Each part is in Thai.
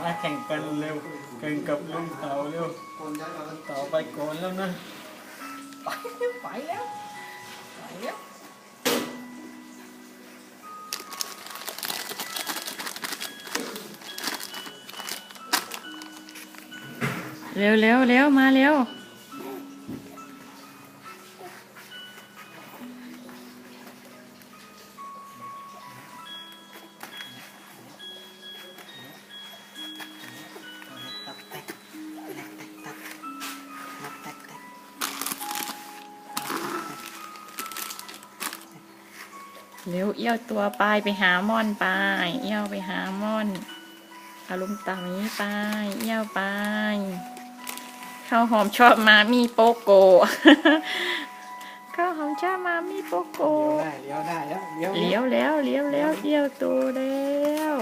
มาแข่งกันเร็วแข่งกับลุงเต่าเร็วเต่าไปก่อนแล้วนะไปแล้วไปแล้วไปแล้วเร็วเร็วเร็วมาเร็ว เร็วเอี้ยวตัวไปไปหาม่อนไป เอี้ยวไปหาม่อนเอาลุงเต่านี้ไป เอี้ยวไปข้าวหอมชอบมามีโปโกข้าวหอมชอบมามีโปโกเลี้ยวได้เลี้ยวได้แล้วเลี้ยวเลี้ยวแล้วเลี้ยวแล้วเอี้ยวตัวแล้ว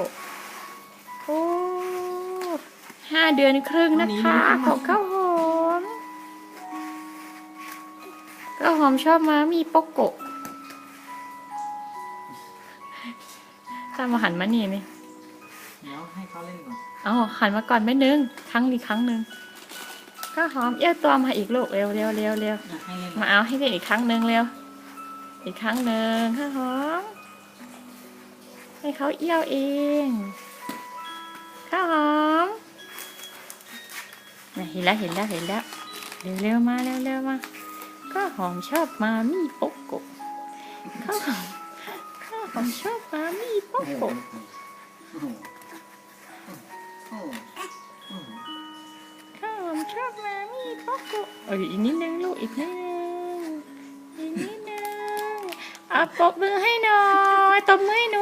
โอ้ห้าเดือนครึ่งนะคะของข้าวหอมข้าวหอมชอบมามีโปโก ตามมาหันมานี่นี่เดี๋ยวให้เขาเล่นก่อนเอาหันมาก่อนไม่นึงครั้งอีกครั้งหนึ่งข้าวหอมเอี้ยวตัวมาอีกลูกเร็วเร็วเร็วเร็วอะให้เล่นมาเอาให้เล่นอีกครั้งหนึ่งเร็ว อีกครั้งหนึ่งข้าวหอม ให้เขาเอี้ยวเองข้าวหอมน่ะเห็นแล้วเห็นแล้วเห็นแล้วเร็วเร็วมาเร็วเร็วมาข้าวหอมชอบมามีโปกโกะข้าวหอม ขอมชอบมามีโปกโกะโอ้โหโอ้โหโอ้โหข้าวหอมชอบมามีโปกโกะเอ้ยอีกนิดนึงลูกอีกนิดนึงอีกนิดนึงอะปบมือให้หน่อยตบมือให้หนูหน่อย